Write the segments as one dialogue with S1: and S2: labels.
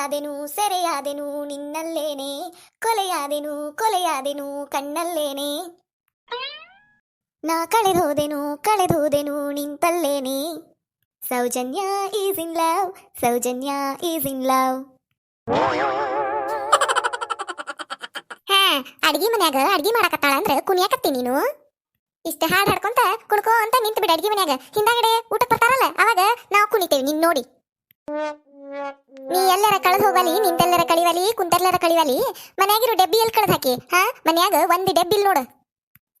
S1: ಸೆರೆಯಾದೆನು ಸೆರೆಯಾದೆನು, ನಿನ್ನಲ್ಲೇನೆ. ಕೊಲೆಯಾದೆನು ಕೊಲೆಯಾದೆನು, ಕಣ್ಣಲ್ಲೇನೆ. ನಾ ಕಳೆದೋದೆನು ಕಳೆದೋದೆನು, ನಿಂತಲ್ಲೇನೆ. Soujanya is in love, Soujanya is in love. ಹಾ, ಅಡ್ಗಿ ಮನ್ಯಾಗ ಅಡ್ಗಿ ಮಾಡಕತ್ತಾಳ ಅಂದ್ರೆ ಕುಣಿಯಾಕತ್ತಿ ನೀನು? ಇಷ್ಟ ಹಾಡ್ ಹಾಡ್ಕೊಂತ ಕುಣ್ಕೋ ಅಂತ ನಿಂತು ಬಿಡ ಅಡ್ಗಿ ಮನ್ಯಾಗ. ಹಿಂದಾಗಡೆ ಊಟ ಬರ್ತಾರಲ್ಲ, ಅವಾಗ ನಾವು ಕುಣಿತೇವೆ, ನಿನ್ ನೋಡಿ. ನೀ ಎಲ್ಲರ ಕಳೆದು ಹೋಗಲಿ, ನಿಂತೆಲ್ಲರ ಕಳಿವಲಿ, ಕುಂತೆಲ್ಲರ ಕಳಿವಲಿ, ಮನ್ಯಾಗಿರೋ ಡಬ್ಬಿ ಎಲ್ಲಿ ಕಳೆದು ಹಾಕಿ, ಹಾ? ಮನ್ಯಾಗ ಒಂದ್ ಡೆಬ್ಬಿಲ್ ನೋಡು.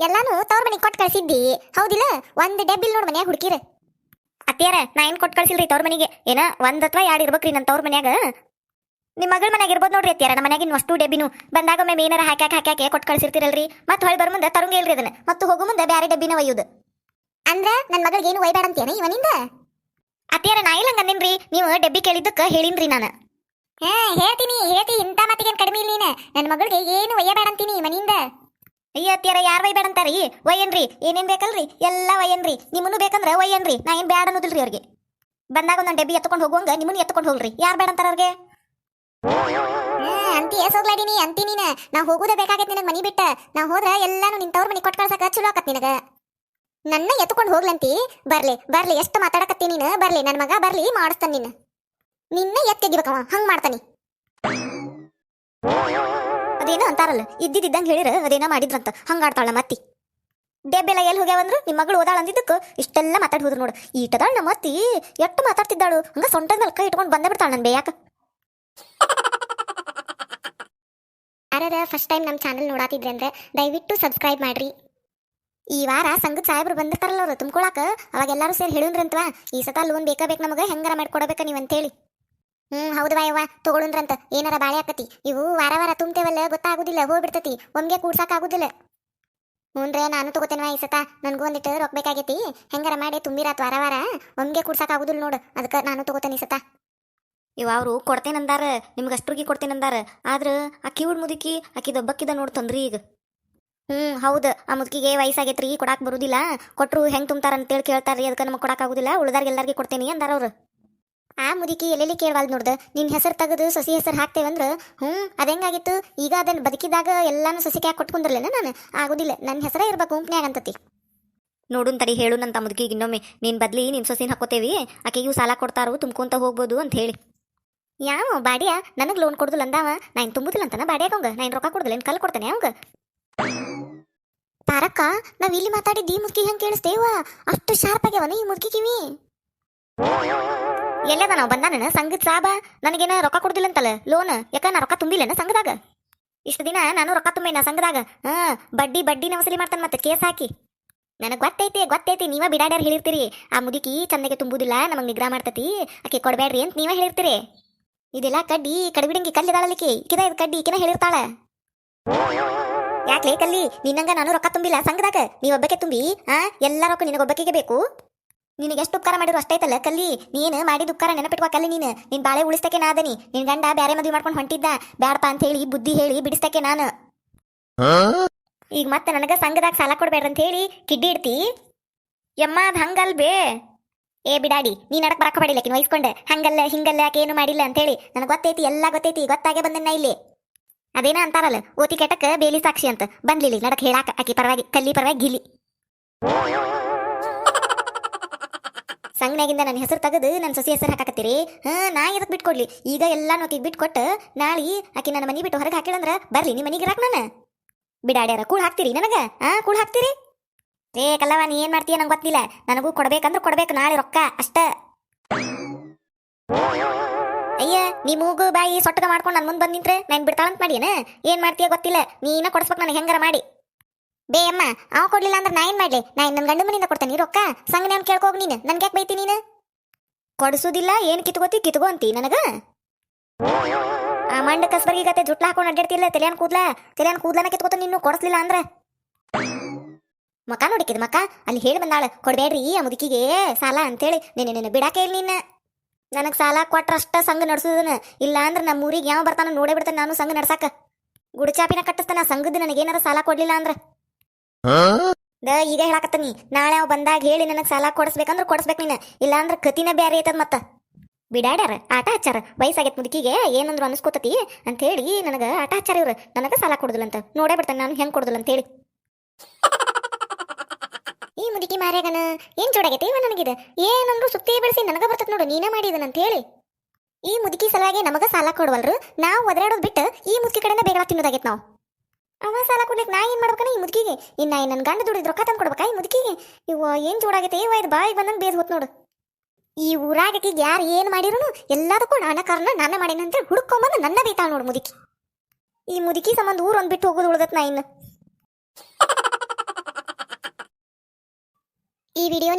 S1: ಎಲ್ಲಾನು ತವ್ರ ಮನೆಗೆ ಕೊಟ್ಟು ಕಳ್ಸಿದ್ದಿ. ಹೌದಿಲ್ಲ? ಒಂದ್ ಡೆಬ್ಬಿಲ್ ನೋಡು ಮನ್ಯಾಗ ಹುಡುಕಿರ. ಅತ್ತಿಯಾರ, ನಾ ಏನ್ ಕೊಟ್ಟು ಕಳ್ಸಿಲ್ರಿ ತವ್ರ ಮನೆಗೆ? ಏನ, ಒಂದ್ ಅಥವಾ ಎರಡು ಇರ್ಬೇಕ್ರಿ ನನ್ನ ತವ್ರ ಮನ್ಯಾಗ? ನಿಮ್ಮ ಮಗಳ ಮನ್ಯಾಗ ಇರ್ಬೋದು ನೋಡ್ರಿ ಅತ್ತಿಯಾರ ನಮ್ಮ ಮನ್ಯಾಗಿನ ಅಷ್ಟು ಡೆಬ್ಬಿನು. ಬಂದಾಗ ಒಮ್ಮೆ ಏನಾರ ಹಾಕ್ಯಾಕ ಹಾಕ್ಯಾಕೆ ಕೊಟ್ಟು ಕಳ್ಸಿರ್ತಿರಲ್ರಿ. ಮತ್ತೆ ಹೊಳಿ ಬರ್ ಮುಂದೆ ತರಂಗ ಇಲ್ರಿ ಅದನ್ನ. ಮತ್ತು ಹೋಗು ಮುಂದೆ ಬ್ಯಾರೆ ಡೆಬ್ಬಿನ ಒಯ್ಯುದು. ಅಂದ್ರ ನನ್ನ ಮಗಳಿಗೆ ಏನು ಒಯ್ಬೇಡ ಅಂತೇನ ಇವನಿಂದ? ಅತ್ತಿಯಾರ ನಾ ಇಲ್ಲ ಹಂಗಂದಿನ್ರಿ ನೀವು ಡಬ್ಬಿ ಕೇಳಿದ್ದಕ್ಕ ಹೇಳಿನ್ರಿ ನಾನು. ಹಾ ಹೇಳ್ತೀನಿ ಹೇಳ್ತಿ ಇಂಥ ಮತ್ತಿಗೇನು ಕಡಿಮೆ ಇಲ್ಲ ನೀನು. ನನ್ನ ಮಗಳಿಗೆ ಏನು ಒಯ್ಯಬೇಡ ಅಂತೀನಿ ಮನೆಯಿಂದ? ಅಯ್ಯ ಅತ್ತಿಯಾರ ಯಾರು ಒಯ್ಬೇಡ ಅಂತಾರಿ ಒಯ್ಯನ್ರಿ ಏನೇನ್ ಬೇಕಲ್ರಿ? ಎಲ್ಲ ಒಯ್ಯನ್ರಿ. ನಿಮ್ಮನ್ನು ಬೇಕಂದ್ರ ಒಯ್ಯನ್ರಿ. ನಾ ಏನು ಬ್ಯಾಡ ಅನ್ನೋದಿಲ್ರಿ ಅವ್ರಿಗೆ. ಬಂದಾಗ ಒಂದೊಂದು ಡಬ್ಬಿ ಎತ್ಕೊಂಡು ಹೋಗುವಂಗ ನಿಮ್ಮನ್ನು ಎತ್ಕೊಂಡು ಹೋಗ್ರಿ. ಯಾರು ಬೇಡ ಅಂತಾರ ಅವ್ರಿಗೆ ಅಂತಿ ಎಸ್ ಹೋಗ್ಲಾಡಿನಿ ಅಂತಿ ನೀನು. ನಾ ಹೋಗೋದೇ ಬೇಕಾಗೈತೆ ನಿನಗೆ ಮನಿ ಬಿಟ್ಟ. ನಾ ಹೋದ್ರ ಎಲ್ಲಾನು ನಿಂತವ್ರ ಮನೆ ಮನಿ ಕೊಟ್ಟು ಕಳ್ಸಕ್ಕೆ ಚಲೋ ಆಕತ್ ನಿನಗ. ನನ್ನ ಎತ್ಕೊಂಡು ಹೋಗ್ಲಂತಿ? ಬರ್ಲಿ ಬರ್ಲಿ, ಎಷ್ಟು ಮಾತಾಡಕತ್ತಿ ನೀನು? ಬರ್ಲಿ ನನ್ನ ಮಗ ಬರ್ಲಿ, ಮಾಡಿಸ್ತಾನೆ ನೀನು ನಿನ್ನ ಎತ್ತೆಗಿಬೇಕವ ಹಂಗ್ ಮಾಡ್ತಾನೆ. ಅದೇನೋ ಅಂತಾರಲ್ಲ, ಇದ್ದಿದ್ದಂಗೆ ಹೇಳಿರ, ಅದೇನೋ ಮಾಡಿದ್ರಂತ ಹಂಗಾಡ್ತಾಳ ಮತ್ತಿ ಡೇಬೆಲ್ಲ ಎಲ್ಲಿ ಹೋಗ್ಯಾವಂದ್ರು? ನಿಮ್ಮ ಮಗಳು ಓದಾಳ ಅಂದಿದ್ದಕ್ಕೆ ಇಷ್ಟೆಲ್ಲ ಮಾತಾಡಿ ಹೋದ್ರು ನೋಡು. ಈಟದಾಳ ನಮ್ಮ ಅತ್ತಿ ಎಷ್ಟು ಮಾತಾಡ್ತಿದ್ದಾಳು? ಹಂಗ ಸೊಂಟದ ಮೇಲೆ ಕೈ ಇಟ್ಕೊಂಡು ಬಂದೇ ಬಿಡ್ತಾಳ ನನ್ ಬೇಯಾಕ. ಅರೆ ಫಸ್ಟ್ ಟೈಮ್ ನಮ್ಮ ಚಾನಲ್ ನೋಡಾತಿದ್ರೆ ಅಂದ್ರೆ ದಯವಿಟ್ಟು ಸಬ್ಸ್ಕ್ರೈಬ್ ಮಾಡ್ರಿ. ಈ ವಾರ ಸಂಘದ ಸಾಹೇಬ್ರು ಬಂದಿರ್ತಾರಲ್ಲ ಅವರು, ತುಂಬ್ಕೊಳಕ. ಅವಾಗ ಎಲ್ಲರೂ ಸೇರಿ ಹೇಳಿದ್ರಂತವಾ. ಈ ಸತ ಲೋನ್ ಬೇಕಾ ಬೇಕು ನಮಗೆ? ಹೆಂಗಾರ ಮಾಡ್ಕೊಡ್ಬೇಕ ನೀವು ಅಂತೇಳಿ. ಹ್ಞೂ ಹೌದು ವಾಯವ್ವ ತಗೊಳುನ್ರಂತ ಏನಾರ ಬಾಳೆ ಆಕತಿ. ಇವು ವಾರ ವಾರ ತುಂಬ್ತೇವಲ್ಲ, ಗೊತ್ತಾಗುದಿಲ್ಲ, ಹೋಗ್ಬಿಡ್ತತಿ. ಒಮ್ಗೆ ಕೂಡ್ಸಾಕಾಗುದಿಲ್ಲ ಹ್ಞೂನ್ರೇ ನಾನು ತಗೋತೇನೆ ಈ ಸತ. ನನಗೂ ಒಂದಿಟ್ಟು ರೊಕ್ಕ ಬೇಕಾಗೈತಿ. ಹೆಂಗಾರ ಮಾಡಿ ತುಂಬಿರಾತ್ ವಾರ ವಾರ. ಒಮ್ಗೆ ಕೂಡ್ಸಾಕಾಗುದಿಲ್ಲ ನೋಡು. ಅದಕ್ಕೆ ನಾನು ತಗೋತೇನೆ ಈ ಸತ. ಇವ ಅವರು ಕೊಡ್ತೇನಂದಾರ. ನಿಮ್ಗೆ ಅಷ್ಟ್ರಿಗೆ ಕೊಡ್ತೇನಂದಾರ. ಆದ್ರೆ ಆ ಕಿವುಡ್ ಮುದುಕಿ ಆಕಿದೊಬ್ಬಕ್ಕಿದ ನೋಡು ತಂದ್ರಿ ಈಗ. ಹ್ಮ್, ಹೌದು. ಆ ಮುದುಕಿಗೆ ವಯಸ್ಸಾಗೈತ್ರಿ, ಕೊಡಾಕ್ ಬರುದಿಲ್ಲ. ಕೊಟ್ರು ಹೆಂಗ್ ತುಂಬ್ತಾರ ಅಂತೇಳಿ ಕೇಳ್ತಾರ್ರಿ, ಅದಕ್ಕೆ ನಮಗೆ ಕೊಡಾಕ್ ಆಗುದಿಲ್ಲ. ಉಳ್ದಾರ್ಗೆ ಎಲ್ಲಾರ್ಗಿ ಕೊಡ್ತೇನಿ ಅಂದಾರ ಅವ್ರು. ಆ ಮುದುಕಿ ಎಲ್ಲೆಲ್ಲಿ ಕೇಳವಾಲ್ ನೋಡ್ದ? ನಿನ್ ಹೆಸರು ತೆಗೆದು ಸಸಿ ಹೆಸರು ಹಾಕ್ತೇವಂದ್ರ ಹ್ಮ್ ಅದೇಂಗಾಗಿತ್ತು ಈಗ ಅದನ್ನ ಬದುಕಿದಾಗ ಎಲ್ಲಾನು ಸಸಿಗೆ ಹಾಕಿ ಕೊಟ್ಕೊಂಡ್ರಲ್ಲೇನ ನಾನು? ಆಗುದಿಲ್ಲ. ನನ್ನ ಹೆಸರೇ ಇರ್ಬೇಕು ಗುಂಪ್ನ್ಯಾಗ ಅಂತತಿ. ನೋಡುನ್ ತಡಿ ಹೇಳುನಂತ ಮುದುಕಿಗೆ ಇನ್ನೊಮ್ಮೆ. ನೀನ್ ಬದ್ಲಿ ನಿನ್ ಸೊಸಿನ ಹಾಕೋತೇವಿ ಆಕೆಗೂ ಸಾಲ ಕೊಡ್ತಾರು, ತುಂಬ್ಕೊಂತ ಹೋಗ್ಬೋದು ಅಂತ ಹೇಳಿ. ಯಾವ ಬಾಡಿಯ? ನನಗೆ ಲೋನ್ ಕೊಡುದಿಲ್ಲ ಅಂದಾವ. ನಾ ಇನ್ ತುಂಬುದಿಲ್ಲ ಅಂತನ ಬಾಡಿಯಾಗ ಅವಂಗ. ನಾ ಇನ್ ರೊಕ್ಕ ಕೊಡುದಿಲ್ಲ ಏನು ಕಲ್ ಕೊಡ್ತೇನೆ ಅವಂಗ. ತಾರಕ್ಕ, ನಾವ್ ಇಲ್ಲಿ ಮಾತಾಡಿ ಈ ಮುದುಕಿ ಹೆಂಗ್ ಕೇಳಿಸ್ತೇವ ಅಷ್ಟು ಶಾರ್ಪ್ ಆಗ್ಯಾವನ ಈ ಮುದುಕಿ ಕಿವಿ. ಎಲ್ಲದ ನಾವು ಬಂದಾನ ಸಂಘದ ಸಾಬ, ನನಗೇನ ರೊಕ್ಕ ಕೊಡ್ದಿಲ್ಲ ಅಂತಲ್ಲ ಲೋನ್ ಯಾಕ ನಾ ರೊಕ್ಕ ತುಂಬಿಲ್ಲನ ಸಂಘದಾಗ? ಇಷ್ಟು ದಿನ ನಾನು ರೊಕ್ಕ ತುಂಬಿನ ಸಂಘದಾಗ? ಹಾ, ಬಡ್ಡಿ ಬಡ್ಡಿ ವಸೂಲಿ ಮಾಡ್ತಾನೆ ಮತ್ತೆ ಕೇಸ್ ಹಾಕಿ. ನನಗೆ ಗೊತ್ತೈತಿ ಗೊತ್ತೈತಿ, ನೀವ ಬಿಡಾಡ್ಯಾರ ಹೇಳಿರ್ತೀರಿ. ಆ ಮುದುಕಿ ಚಂದಗೆ ತುಂಬುದಿಲ್ಲ, ನಮಗ್ ನಿಗ್ರಹ ಮಾಡ್ತತಿ. ಆಕೆ ಕೊಡಬೇಡ್ರಿ ಅಂತ ನೀವ ಹೇಳಿರ್ತೀರಿ. ಇದೆಲ್ಲ ಕಡ್ಡಿ ಕಡಿಬಿಡಂಗಿ ಕಲ್ಲಿದಾಳಲಿಕ್ಕೆ ಇಕ್ಕಿದ ಇದು ಕಡ್ಡಿ ಈಕಿನ ಹೇಳಿರ್ತಾಳ? ಯಾಕ್ಲೇ ಕಲ್ಲಿ? ನಿನ್ನಂಗ ನಾನು ರೊಕ್ಕ ತುಂಬಿಲ್ಲ. ಸಂಘದಾಗ ನೀ ಒಬ್ಬಕ್ಕೆ ತುಂಬಿ, ಆ? ಎಲ್ಲ ರೊಕ್ಕ ನಿನಗೊಬ್ಬಕ್ಕೆ ಬೇಕು? ನಿನಗೆ ಎಷ್ಟು ಉಪಕಾರ ಮಾಡಿದ್ರು ಅಷ್ಟೈತಲ್ಲ ಕಲ್ಲಿ? ನೀನು ಮಾಡಿದ ಉಪಕಾರ ನೆನಪಿಟ್ಕೋ ಕಲ್ಲಿ ನೀನು. ನಿನ್ ಬಾಳೆ ಉಳಿಸ್ತಕ್ಕೆ ನಾದನಿ ನಿನ್ ಗಂಡ ಬ್ಯಾರೆ ಮದುವೆ ಮಾಡ್ಕೊಂಡು ಹೊಂಟಿದ್ದ. ಬ್ಯಾಡಪ್ಪ ಅಂತ ಹೇಳಿ ಬುದ್ಧಿ ಹೇಳಿ, ಬಿಡಿಸ್ತಕ್ಕೆ ನಾನು. ಈಗ ಮತ್ತೆ ನನಗ ಸಂಘದಾಗ ಸಾಲ ಕೊಡ್ಬೇಡ ಅಂತ ಹೇಳಿ ಕಿಡ್ಡಿ ಇಡ್ತಿ. ಯಮ್ಮ ಅದ್ ಹಂಗಲ್ ಬೇ. ಏ ಬಿಡಾಡಿ, ನೀ ನಡಕ್ ಬರಕ ಪಡಿಲಕಿನ್ ವಹಿಸ್ಕೊಂಡೆ ಹಂಗಲ್ಲ, ಹಿಂಗಲ್ಲ, ಯಾಕೆ ಏನು ಮಾಡಿಲ್ಲ ಅಂತೇಳಿ. ನನಗೆ ಗೊತ್ತೈತಿ, ಎಲ್ಲ ಗೊತ್ತೈತಿ, ಗೊತ್ತಾಗೆ ಬಂದನ್ನ ಇಲ್ಲಿ. ಅದೇನ ಅಂತಾರಲ್ಲ, ಓತಿ ಕೆಟಕ ಬೇಲಿ ಸಾಕ್ಷಿ ಅಂತ. ಬಂದ್ಲಿಲ್ಲ ನಡಕ್ ಹೇಳಾಕ, ಆಕಿ ಪರವಾಗಿ, ಕಲ್ಲಿ ಪರವಾಗಿ ಗಿಲಿ. ಸಂಗ್ನಾಗಿಂದ ನನ್ನ ಹೆಸರು ತೆಗೆದು ನನ್ನ ಸೊಸಿ ಹೆಸರು ಹಾಕತ್ತೀರಿ ಹಾ, ನಾ ಎದಕ್ ಬಿಟ್ಕೊಡ್ಲಿ? ಈಗ ಎಲ್ಲ ನೋಕಿ ಬಿಟ್ಕೊಟ್ಟು, ನಾಳೆ ಆಕಿ ನನ್ನ ಮನಿ ಬಿಟ್ಟು ಹೊರಗೆ ಹಾಕಿಳಂದ್ರ ಬರ್ಲಿ, ನಿಮ್ಮ ಮನಿಗೆ ಇರಾಕ ನಾನು. ಬಿಡಾಡ್ಯಾರ, ಕೂಳ್ ಹಾಕ್ತೀರಿ ನನಗ? ಆ, ಕೂಳ್ ಹಾಕ್ತೀರಿ? ಏ ಕಲ್ಲವ ನೀ ಏನ್ ಮಾಡ್ತೀಯ ನಂಗೆ ಗೊತ್ತಿಲ್ಲ. ನನಗೂ ಕೊಡ್ಬೇಕಂದ್ರೆ ಕೊಡ್ಬೇಕು, ನಾಳೆ ರೊಕ್ಕ ಅಷ್ಟ. ನೀ ಮೂಗು ಬಾಯಿ ಸೊಟ್ಟಗ ಮಾಡ್ಕೊಂಡು ನನ್ನ ಮುಂದೆ ಬಂದು ನಿಂತ್ರೆ ನಾನು ಬಿಡ್ತಾಳಂತ ಮಾಡಿಯೇನ? ಏನ್ ಮಾಡ್ತೀಯ ಗೊತ್ತಿಲ್ಲ. ನೀನ ಕೊಡಿಸ್ಬೇಕು ನನಗೆ ಹೆಂಗಾರ ಮಾಡಿ. ಬೇ ಅಮ್ಮ ಅವ ಕೊಡ್ಲಿಲ್ಲ ಅಂದ್ರೆ ನಾ ಏನ್ ಮಾಡ್ಲಿ? ನಾ ನನ್ನ ಗಂಡ ಮನೆಯಿಂದ ಕೊಡ್ತೇನೆ ರೊಕ್ಕ? ಸಂಗನೆ ನಾನು ಕೇಳ್ಕೋಗಿ ನೀನು. ನನ್ಗೆ ಯಾಕೆ ಬೈತಿ ನೀನು? ಕೊಡಿಸೋದಿಲ್ಲ, ಏನ್ ಕಿತ್ಕೋತಿ? ಕಿತ್ಕೋ ಅಂತಿ ನನಗ. ಆ ಮಂಡ ಕಸ್ಬರ್ಗಿ ಕತೆ ಜುಟ್ಲ ಹಾಕೊಂಡು ಅಡ್ಡಾಡ್ತಿಲ್ಲ ತಲೆಯನ್ ಕೂದ್ಲ. ತಲೆಯನ್ ಕೂದ್ಲನ ಕಿತ್ಕೋತ ನೀನು ಕೊಡಿಸ್ಲಿಲ್ಲ ಅಂದ್ರ. ಮಕ ನೋಡಿಕಿದ್ ಮಕ? ಅಲ್ಲಿ ಹೇಳಿ ಬಂದಾಳ, ಕೊಡ್ಬೇಡ್ರಿ ಆ ಮುದುಕಿಗೆ ಸಾಲ ಅಂತೇಳಿ. ಹೇಳಿ ನಿನ್ನ ಬಿಡಾಕೆ ಇಲ್ಲ ನಿನ್ನ ನನಗೆ ಸಾಲ ಕೊಟ್ರ ಅಷ್ಟ ಸಂಘ ನಡೆಸೋದನ್ನ. ಇಲ್ಲ ಅಂದ್ರೆ ನಮ್ಮ ಊರಿಗೆ ಯಾವ ಬರ್ತಾನ ನೋಡೇ ಬಿಡ್ತಾನೆ ನಾನು ಸಂಘ ನಡ್ಸಾಕ. ಗುಡಿಚಾಪಿನ ಕಟ್ಟಿಸ್ತಾನ ಸಂಘದ ನನಗೇನಾರ ಸಾಲ ಕೊಡ್ಲಿಲ್ಲ ಅಂದ್ರ. ದ ಈಗ ಹೇಳಾಕತ್ತೀನಿ ನಾಳೆ ಅವ್ ಬಂದಾಗ ಹೇಳಿ ನನಗೆ ಸಾಲ ಕೊಡಿಸ್ಬೇಕಂದ್ರೆ ಕೊಡಿಸ್ಬೇಕು ನೀನು. ಇಲ್ಲ ಅಂದ್ರೆ ಕತಿನ ಬೇರೆ ಐತದ ಮತ್ತೆ. ಬಿಡಾಡ್ಯಾರ ಆಟ ಹಚ್ಚಾರ. ವಯಸ್ಸಾಗೈತೆ ಮುದುಕಿಗೆ ಏನಂದ್ರು ಅನಿಸ್ಕೋತತಿ ಹೇಳಿ ನನಗೆ ಆಟ ಹಚ್ಚಾರ ಇವ್ರು. ನನಗೆ ಸಾಲ ಕೊಡುದಿಲ್ಲ ಅಂತ. ನೋಡೇ ಬಿಡ್ತಾನೆ ನಾನು ಹೆಂಗೆ ಕೊಡೋದಿಲ್ಲ ಅಂತ ಹೇಳಿ. ಈ ಮುದುಕಿ ಮಾರ್ಯಾಗನ ಏನ್ ಜೋಡಾಗೈತೆ ಇವ ನನಗಿದ? ಏನಂದ್ರು ಸುತ್ತೇ ಬೆಳೆಸಿ ನನಗ ಬರ್ತತ್ ನೋಡು, ನೀನ ಮಾಡಿದನ ಅಂತ ಹೇಳಿ ಈ ಮುದುಕಿ ಸಲುವಾಗಿ ನಮಗ ಸಾಲ ಕೊಡವಲ್ರು, ನಾವು ಒದರಾಡೋದ್ ಬಿಟ್ಟು ಈ ಮುದುಕಿ ಕಡೆಯಿಂದ ಬೇಗ ತಿನ್ನೋದಾಗೈತೆ ನಾವು. ಅವ ಸಾಲ ಕೊಡ್ಲಿಕ್ಕೆ ನಾ ಏನ್ ಮಾಡ್ಬೇಕನ ಈ ಮುದುಕಿಗೆ? ಇನ್ನ ನನ್ನ ಗಂಡ ದುಡಿದ್ ರೊಕ್ಕ ತಂದು ಕೊಡ್ಬೇಕಾ ಈ ಮುದುಕಿಗೆ? ಇವ ಏನ್ ಜೋಡಾಗೈತೆ ಇವ ಇದು ಬಾಯಿಗೆ ಬಂದಂಗೆ ಬೇಸ್ ಹೋತ್ ನೋಡು. ಈ ಊರಾಗಕ್ಕೆ ಯಾರು ಏನು ಮಾಡಿರೂ ಎಲ್ಲದಕ್ಕೂ ನಾನ ಕಾರಣ ನಾನೇ ಮಾಡೇನಂತ ಹುಡುಕೊಂಬಂದು ನನ್ನ ಬೈತಾಳ ನೋಡು ಮುದುಕಿ. ಈ ಮುದುಕಿ ಸಂಬಂಧ ಊರ್ ಒಂದ್ ಬಿಟ್ಟು ಹೋಗೋದು ಉಳ್ದತ್ ನಾ ಇನ್ನು ಈ ವಿಡಿಯೋ